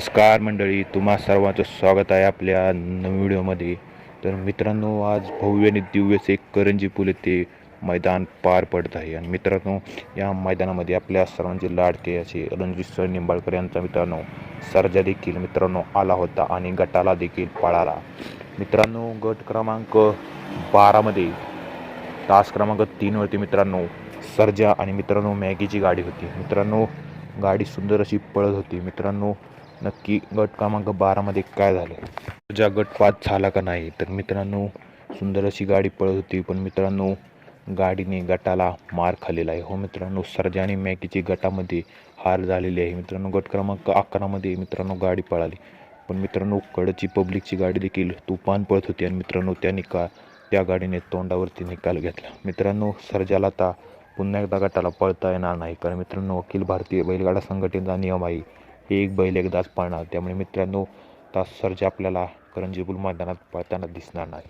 नमस्कार मंडळी तुम्हा सर्वांचं स्वागत आहे आपल्या नवीन व्हिडिओमध्ये. तर मित्रांनो आज भव्य आणि दिव्यचे करंजी पूल येथे मैदान पार पडत आहे. आणि मित्रांनो या मैदानामध्ये आपल्या सर्वांचे लाडके असे रणजित सर निंबाळकर यांचा मित्रांनो सर्जा देखील मित्रांनो आला होता आणि गटाला देखील पळाला. मित्रांनो गट क्रमांक बारामध्ये तास क्रमांक तीनवरती मित्रांनो सर्जा आणि मित्रांनो मॅगीची गाडी होती. मित्रांनो गाडी सुंदर अशी पळत होती. मित्रांनो नक्की गट क्रमांक बारामध्ये काय झालं तुझा गट पाच झाला का नाही? तर मित्रांनो सुंदर अशी गाडी पळत होती पण मित्रांनो गाडीने गटाला मार खाल्लेला आहे. हो मित्रांनो सर्जा आणि मॅकीची गटामध्ये हार झालेली आहे. मित्रांनो गट क्रमांक अकरामध्ये मित्रांनो गाडी पळाली. पण मित्रांनो कडची पब्लिकची गाडी देखील तुफान पळत होती आणि मित्रांनो त्या निकाल त्या गाडीने तोंडावरती निकाल घेतला. मित्रांनो सर्जाला आता पुन्हा एकदा गटाला पळता येणार नाही. कारण मित्रांनो अखिल भारतीय बैलगाडा संघटनेचा नियम आहे एक बैल एकदाच पाळणार. त्यामुळे मित्रांनो तास सर्जा आपल्याला करंजीपूल मैदानात पळताना दिसणार नाही.